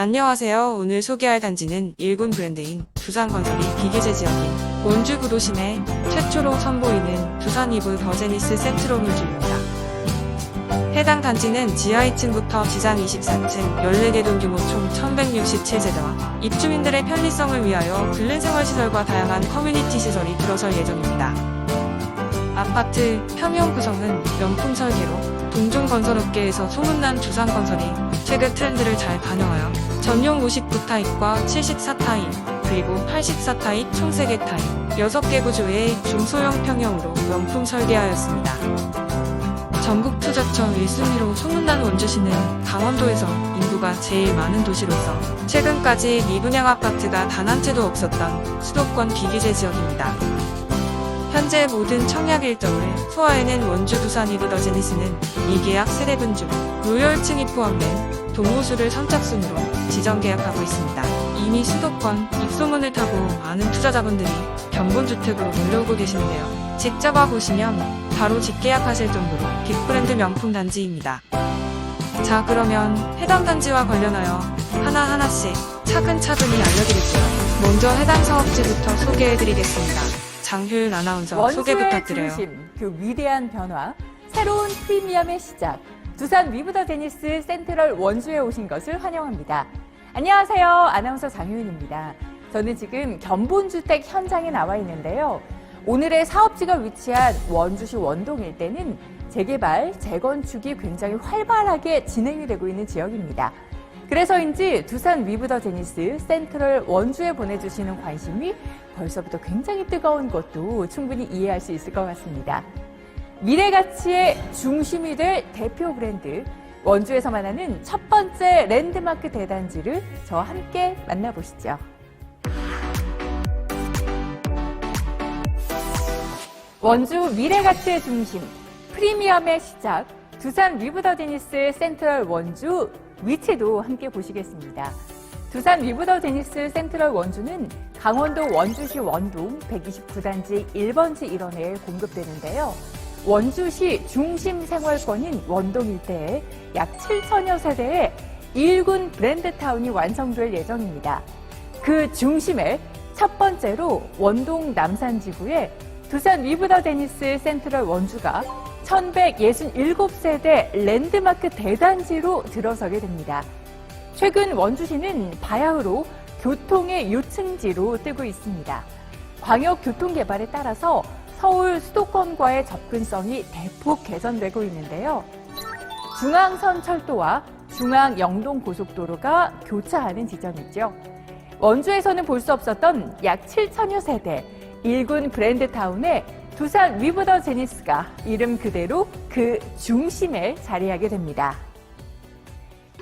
안녕하세요. 오늘 소개할 단지는 일군 브랜드인 두산건설이 비교제 지역인 원주 구도심에 최초로 선보이는 두산 이브 더제니스 센트로물주입니다. 해당 단지는 지하 2층부터 지상 24층 14개 동 규모 총 1167세대와 입주민들의 편리성을 위하여 근린생활시설과 다양한 커뮤니티 시설이 들어설 예정입니다. 아파트 평형 구성은 명품 설계로 동종 건설업계에서 소문난 두산건설이 최근 트렌드를 잘 반영하여 전용 59타입과 74타입, 그리고 84타입 총 3개 타입, 6개 구조의 중소형 평형으로 명품 설계하였습니다. 전국 투자처 1순위로 소문난 원주시는 강원도에서 인구가 제일 많은 도시로서 최근까지 미분양 아파트가 단 한 채도 없었던 수도권 비기제 지역입니다. 현재 모든 청약 일정을 소화해낸 원주 두산 이브더제니스는 미계약 세대분 중 로열층이 포함된 동호수를 선착순으로 지정 계약하고 있습니다. 이미 수도권 입소문을 타고 많은 투자자분들이 견본주택으로 몰려오고 계시는데요. 직접 와보시면 바로 직계약하실 정도로 빅브랜드 명품 단지입니다. 자 그러면 해당 단지와 관련하여 하나하나씩 차근차근히 알려드릴게요. 먼저 해당 사업지부터 소개해드리겠습니다. 장효윤 아나운서 소개 부탁드려요. 중심, 그 위대한 변화, 새로운 프리미엄의 시작. 두산 위브더 제니스 센트럴 원주에 오신 것을 환영합니다. 안녕하세요. 아나운서 장효인입니다. 저는 지금 견본주택 현장에 나와 있는데요. 오늘의 사업지가 위치한 원주시 원동 일대는 재개발, 재건축이 굉장히 활발하게 진행이 되고 있는 지역입니다. 그래서인지 두산 위브더 제니스 센트럴 원주에 보내주시는 관심이 벌써부터 굉장히 뜨거운 것도 충분히 이해할 수 있을 것 같습니다. 미래 가치의 중심이 될 대표 브랜드 원주에서 만나는 첫 번째 랜드마크 대단지를 저와 함께 만나보시죠. 원주 미래 가치의 중심 프리미엄의 시작 두산 위브더 제니스 센트럴 원주 위치도 함께 보시겠습니다. 두산 위브더 제니스 센트럴 원주는 강원도 원주시 원동 129단지 1번지 일원에 공급되는데요. 원주시 중심 생활권인 원동 일대에 약 7천여 세대의 1군 브랜드타운이 완성될 예정입니다. 그 중심에 첫 번째로 원동 남산지구에 두산 위브더 데니스 센트럴 원주가 1167세대 랜드마크 대단지로 들어서게 됩니다. 최근 원주시는 바야흐로 교통의 요층지로 뜨고 있습니다. 광역 교통 개발에 따라서 서울 수도권과의 접근성이 대폭 개선되고 있는데요. 중앙선 철도와 중앙 영동 고속도로가 교차하는 지점이죠. 원주에서는 볼 수 없었던 약 7천여 세대 1군 브랜드 타운에 두산 위브더 제니스가 이름 그대로 그 중심에 자리하게 됩니다.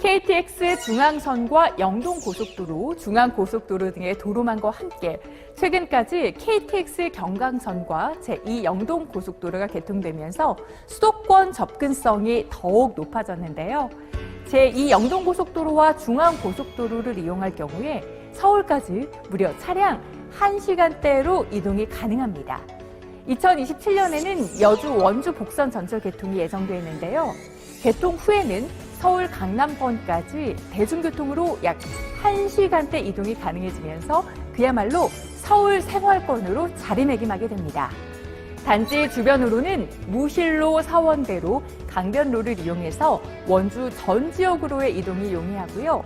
KTX 중앙선과 영동고속도로, 중앙고속도로 등의 도로망과 함께 최근까지 KTX 경강선과 제2 영동 고속도로가 개통되면서 수도권 접근성이 더욱 높아졌는데요. 제2 영동 고속도로와 중앙 고속도로를 이용할 경우에 서울까지 무려 차량 1시간대로 이동이 가능합니다. 2027년에는 여주 원주 복선 전철 개통이 예정되어 있는데요. 개통 후에는 서울 강남권까지 대중교통으로 약 1시간대 이동이 가능해지면서 그야말로 서울 생활권으로 자리매김하게 됩니다. 단지 주변으로는 무실로 사원대로 강변로를 이용해서 원주 전 지역으로의 이동이 용이하고요.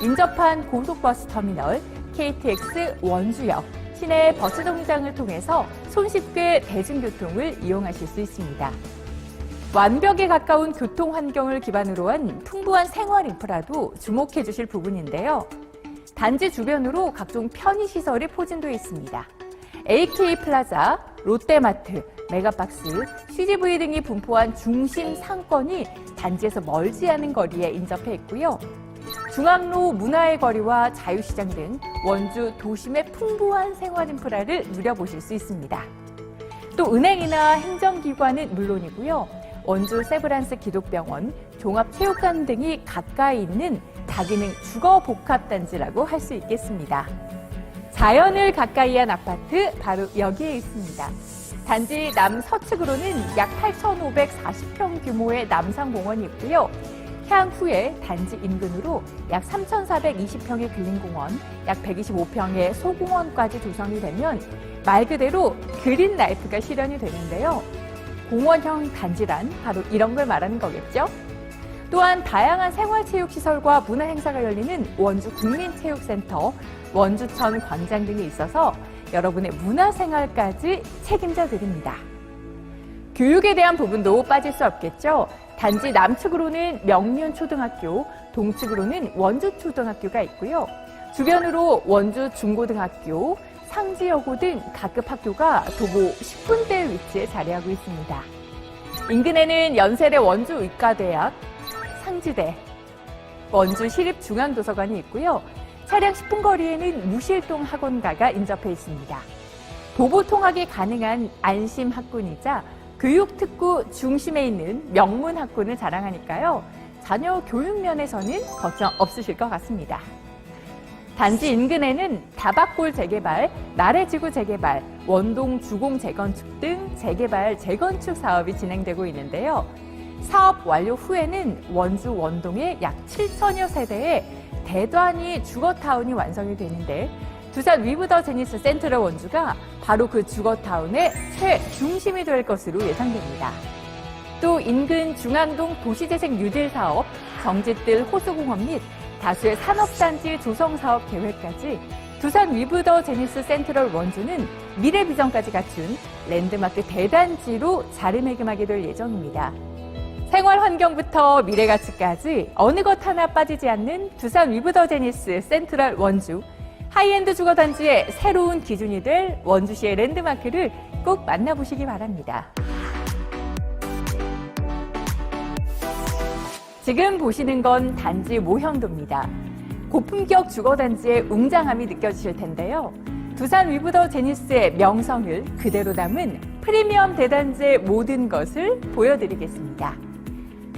인접한 고속버스 터미널, KTX 원주역, 시내 버스 정류장을 통해서 손쉽게 대중교통을 이용하실 수 있습니다. 완벽에 가까운 교통 환경을 기반으로 한 풍부한 생활 인프라도 주목해 주실 부분인데요. 단지 주변으로 각종 편의시설이 포진되어 있습니다. AK 플라자, 롯데마트, 메가박스, CGV 등이 분포한 중심 상권이 단지에서 멀지 않은 거리에 인접해 있고요. 중앙로 문화의 거리와 자유시장 등 원주 도심의 풍부한 생활 인프라를 누려보실 수 있습니다. 또 은행이나 행정기관은 물론이고요. 원주 세브란스 기독병원, 종합체육관 등이 가까이 있는 다기능 주거 복합 단지라고 할 수 있겠습니다. 자연을 가까이 한 아파트 바로 여기에 있습니다. 단지 남서측으로는 약 8,540평 규모의 남상공원이 있고요. 향후에 단지 인근으로 약 3,420평의 근린공원, 약 125평의 소공원까지 조성이 되면 말 그대로 그린 라이프가 실현이 되는데요. 공원형 단지란 바로 이런 걸 말하는 거겠죠? 또한 다양한 생활체육시설과 문화행사가 열리는 원주 국민체육센터, 원주천 광장 등이 있어서 여러분의 문화생활까지 책임져 드립니다. 교육에 대한 부분도 빠질 수 없겠죠. 단지 남측으로는 명륜초등학교, 동측으로는 원주초등학교가 있고요. 주변으로 원주 중고등학교, 상지여고 등 각급 학교가 도보 10분대 위치에 자리하고 있습니다. 인근에는 연세대 원주의과대학, 상지대, 원주 시립중앙도서관이 있고요. 차량 10분 거리에는 무실동 학원가가 인접해 있습니다. 도보 통학이 가능한 안심 학군이자 교육특구 중심에 있는 명문 학군을 자랑하니까요. 자녀 교육 면에서는 걱정 없으실 것 같습니다. 단지 인근에는 다박골 재개발, 나래지구 재개발, 원동 주공 재건축 등 재개발, 재건축 사업이 진행되고 있는데요. 사업 완료 후에는 원주 원동의 약 7천여 세대의 대단위 주거타운이 완성이 되는데 두산 위브더 제니스 센트럴 원주가 바로 그 주거타운의 최중심이 될 것으로 예상됩니다. 또 인근 중앙동 도시재생 뉴딜 사업, 정짓들 호수공원 및 다수의 산업단지 조성 사업 계획까지 두산 위브더 제니스 센트럴 원주는 미래 비전까지 갖춘 랜드마크 대단지로 자리매김하게 될 예정입니다. 생활 환경부터 미래 가치까지 어느 것 하나 빠지지 않는 두산 위브더 제니스 센트럴 원주 하이엔드 주거 단지의 새로운 기준이 될 원주시의 랜드마크를 꼭 만나보시기 바랍니다. 지금 보시는 건 단지 모형도입니다. 고품격 주거 단지의 웅장함이 느껴지실 텐데요. 두산 위브더 제니스의 명성을 그대로 담은 프리미엄 대단지의 모든 것을 보여드리겠습니다.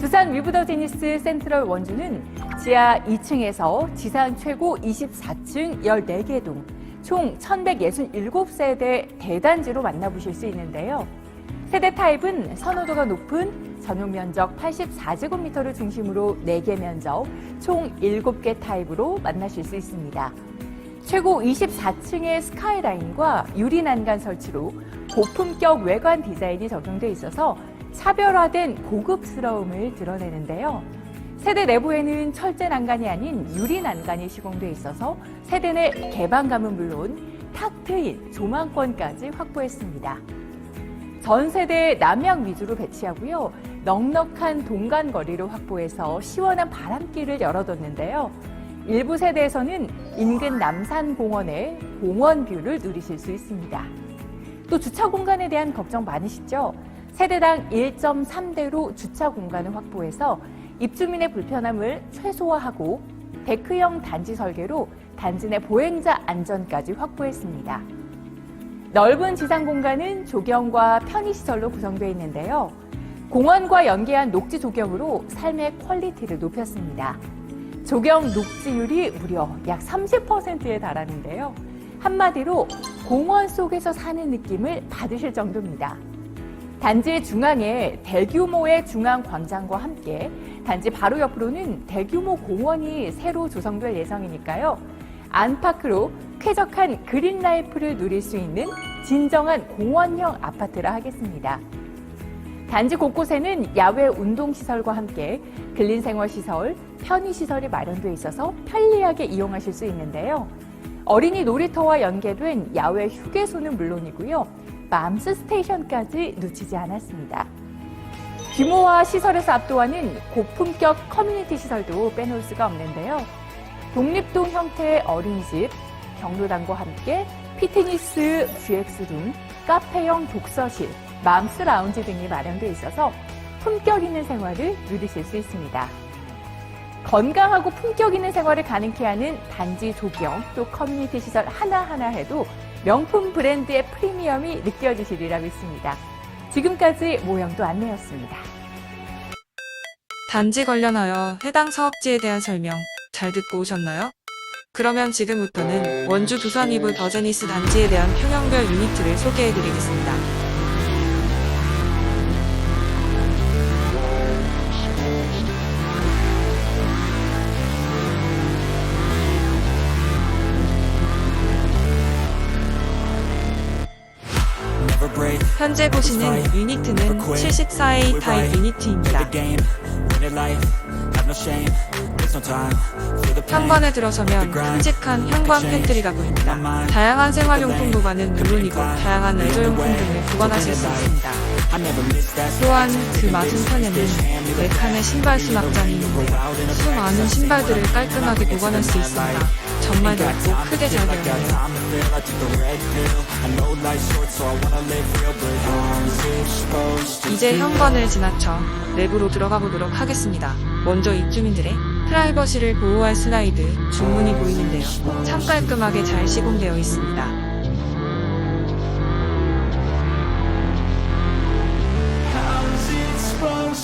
두산 위브더 제니스 센트럴 원주는 지하 2층에서 지상 최고 24층 14개 동, 총 1167세대 대단지로 만나보실 수 있는데요. 세대 타입은 선호도가 높은 전용 면적 84제곱미터를 중심으로 4개 면적, 총 7개 타입으로 만나실 수 있습니다. 최고 24층의 스카이라인과 유리 난간 설치로 고품격 외관 디자인이 적용돼 있어서 차별화된 고급스러움을 드러내는데요. 세대 내부에는 철제 난간이 아닌 유리 난간이 시공돼 있어서 세대 내 개방감은 물론 탁 트인 조망권까지 확보했습니다. 전 세대 남향 위주로 배치하고요. 넉넉한 동간 거리를 확보해서 시원한 바람길을 열어뒀는데요. 일부 세대에서는 인근 남산공원의 공원 뷰를 누리실 수 있습니다. 또 주차 공간에 대한 걱정 많으시죠? 세대당 1.3대로 주차 공간을 확보해서 입주민의 불편함을 최소화하고 데크형 단지 설계로 단지 내 보행자 안전까지 확보했습니다. 넓은 지상 공간은 조경과 편의시설로 구성되어 있는데요. 공원과 연계한 녹지 조경으로 삶의 퀄리티를 높였습니다. 조경 녹지율이 무려 약 30%에 달하는데요. 한마디로 공원 속에서 사는 느낌을 받으실 정도입니다. 단지 중앙에 대규모의 중앙 광장과 함께 단지 바로 옆으로는 대규모 공원이 새로 조성될 예정이니까요. 안파크로 쾌적한 그린 라이프를 누릴 수 있는 진정한 공원형 아파트라 하겠습니다. 단지 곳곳에는 야외 운동시설과 함께 근린생활시설, 편의시설이 마련되어 있어서 편리하게 이용하실 수 있는데요. 어린이 놀이터와 연계된 야외 휴게소는 물론이고요. 맘스 스테이션까지 놓치지 않았습니다. 규모와 시설에서 압도하는 고품격 커뮤니티 시설도 빼놓을 수가 없는데요. 독립동 형태의 어린이집, 경로당과 함께 피트니스, GX룸, 카페형 독서실, 맘스 라운지 등이 마련되어 있어서 품격 있는 생활을 누리실 수 있습니다. 건강하고 품격 있는 생활을 가능케 하는 단지 조경 또 커뮤니티 시설 하나하나 해도 명품 브랜드의 프리미엄이 느껴지시리라 믿습니다. 지금까지 모형도 안내였습니다. 단지 관련하여 해당 사업지에 대한 설명 잘 듣고 오셨나요? 그러면 지금부터는 원주 두산 이브 더제니스 단지에 대한 평형별 유니트를 소개해 드리겠습니다. 현재 보시는 유니트는 74A 타입 유니트입니다. 현관에 들어서면 큼직한 현관 팬트리가 보입니다. 다양한 생활용품 보관은 물론이고 다양한 레저용품 등을 보관하실 수 있습니다. 또한 그 맞은편에는 4칸의 신발 수납장이 있는데요. 수많은 신발들을 깔끔하게 보관할 수 있습니다. 정말 넓고 크게 잘 되어 있네요. 이제 현관을 지나쳐 내부로 들어가 보도록 하겠습니다. 먼저 입주민들의 프라이버시를 보호할 슬라이드 중문이 보이는데요. 참 깔끔하게 잘 시공되어 있습니다.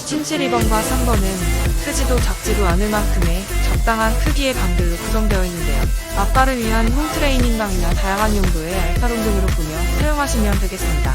침실 2번과 3번은 크지도 작지도 않을 만큼의 적당한 크기의 방들로 구성되어 있는데요. 아빠를 위한 홈트레이닝방이나 다양한 용도의 알파룸 등으로 꾸며 사용하시면 되겠습니다.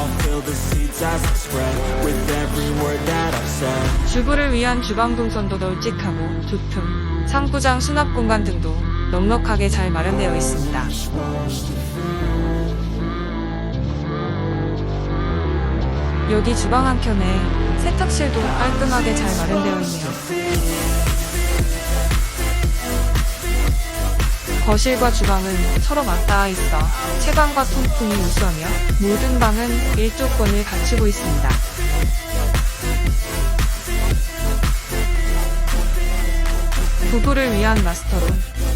주부를 위한 주방 동선도 널찍하고 두툼, 상부장 수납 공간 등도 넉넉하게 잘 마련되어 있습니다. 여기 주방 한켠에 세탁실도 깔끔하게 잘 마련되어 있네요. 거실과 주방은 서로 맞닿아 있어 채광과 통풍이 우수하며 모든 방은 일조권을 갖추고 있습니다. 부부를 위한 마스터룸,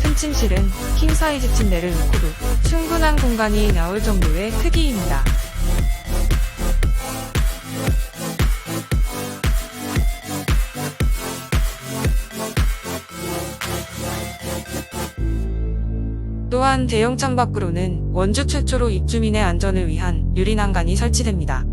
큰 침실은 킹 사이즈 침대를 놓고도 충분한 공간이 나올 정도의 크기입니다. 또한 대형 창밖으로는 원주 최초로 입주민의 안전을 위한 유리 난간이 설치됩니다.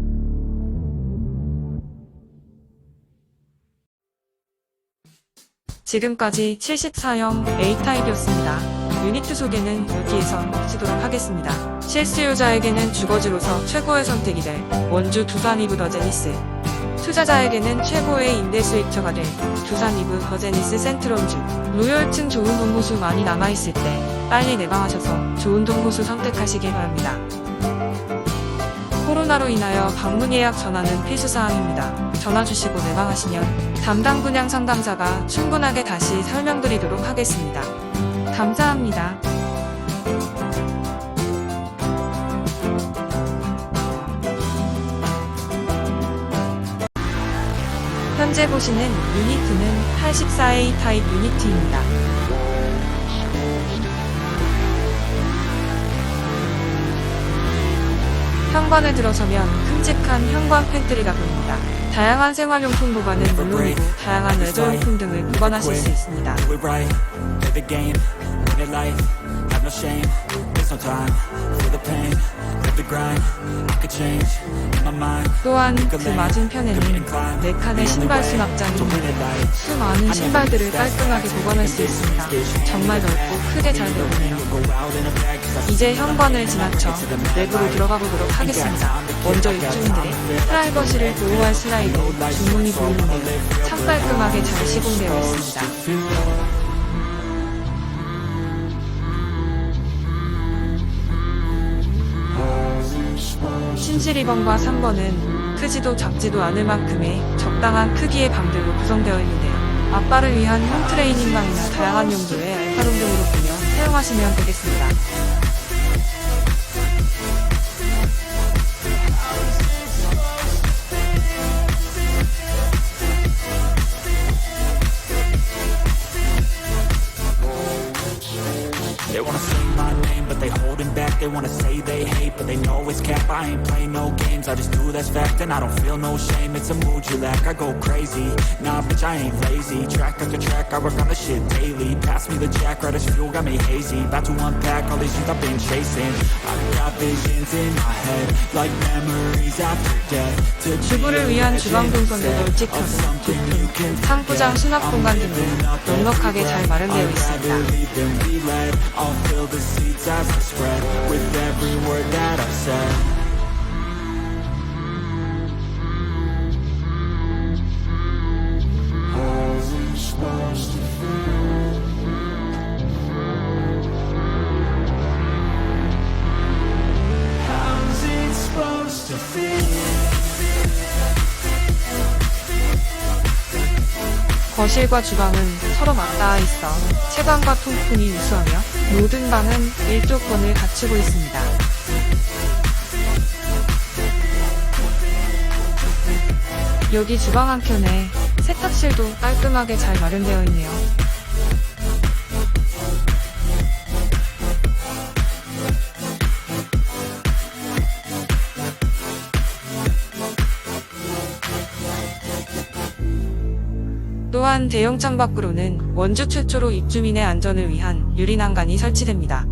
지금까지 74형 A타입이었습니다. 유니트 소개는 여기에서 마치도록 하겠습니다. 실수요자에게는 주거지로서 최고의 선택이 될 원주 두산 이브 더 제니스. 투자자에게는 최고의 임대 수익처가 될 두산 이브 더 제니스 센트럴주. 로열층 좋은 동호수 많이 남아있을 때 빨리 내방하셔서 좋은 동호수 선택하시길 바랍니다. 코로나로 인하여 방문 예약 전화는 필수사항입니다. 전화 주시고 내방하시면 담당 분양 상담사가 충분하게 다시 설명드리도록 하겠습니다. 감사합니다. 현재 보시는 유니트는 84A 타입 유니트입니다. 현관에 들어서면 큼직한 현관 팬트리가 보입니다. 다양한 생활용품 보관은 물론이고 다양한 레저용품 등을 보관하실 수 있습니다. Do it right, play the game, win it life, have no shame, there's no time, feel the pain, 또한 그 맞은편에는 4칸의 신발 수납장이. 수많은 신발들을 깔끔하게 보관할 수 있습니다. 정말 넓고 크게 잘 되어 있네요. Go out in a bag, cause I 이제 현관을 지나쳐 내부로 들어가 보도록 하겠습니다. 먼저 입주민들의 프라이버시를 보호할 슬라이드 중문이 보이는데요. 참 깔끔하게 잘 시공되어 있습니다. 침실 2번과 3번은 크지도 작지도 않을 만큼의 적당한 크기의 방들로 구성되어 있는데요. 아빠를 위한 홈 트레이닝방이나 다양한 용도의 알파룸 등으로 꾸며 사용하시면 되겠습니다. They wanna say my name, but they holding back. They wanna say they hate, but they know it's cap. I ain't play no games, I just do that's fact, and I don't feel no shame. It's a mood you lack. I go crazy. Nah, bitch, I ain't lazy. Track after track, I work on the shit daily. Pass me the jack, right as fuel, got me hazy. About to unpack all these things I've been chasing. I've got visions in my head, like memories after death. To 주부를 위한 주방 동선도 널찍하고 좋고 상부장 수납 공간 등도 넉넉하게 잘 마련되어 있습니다. With every word that I've said. To? 거실과 주방은 서로 맞닿아 있어 채광과 통풍이 우수하며 모든 방은 일조권을 갖추고 있습니다. 여기 주방 한켠에 세탁실도 깔끔하게 잘 마련되어 있네요. 한 대형 창밖으로는 원주 최초로 입주민의 안전을 위한 유리난간이 설치됩니다.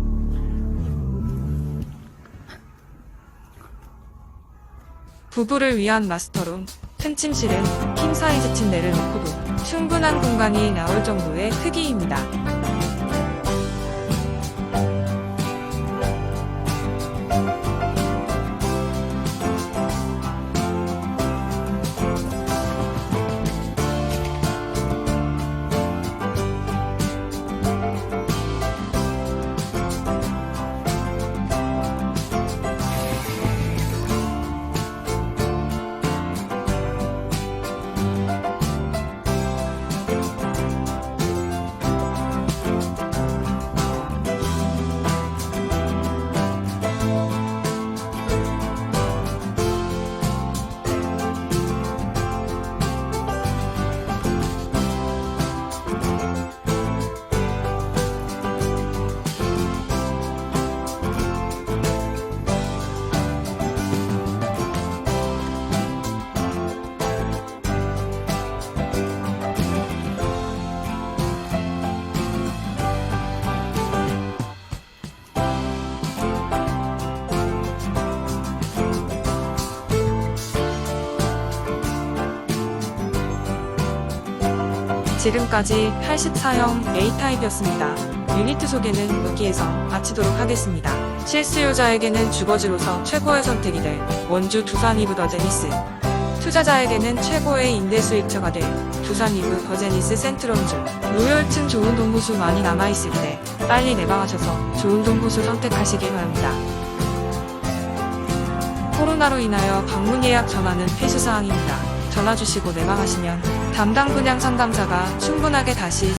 부부를 위한 마스터룸, 큰 침실은 킹 사이즈 침대를 놓고도 충분한 공간이 나올 정도의 크기입니다. 지금까지 84형 A타입이었습니다. 유니트 소개는 여기에서 마치도록 하겠습니다. 실수요자에게는 주거지로서 최고의 선택이 될 원주 두산 이브 더 제니스. 투자자에게는 최고의 임대 수익처가 될 두산 이브 더 제니스 센트럼주. 로열층 좋은 동호수 많이 남아있을 때 빨리 내방하셔서 좋은 동호수 선택하시길 바랍니다. 코로나로 인하여 방문 예약 전화는 필수사항입니다. 전화 주시고 내방하시면 담당 분양 상담사가 충분하게 다시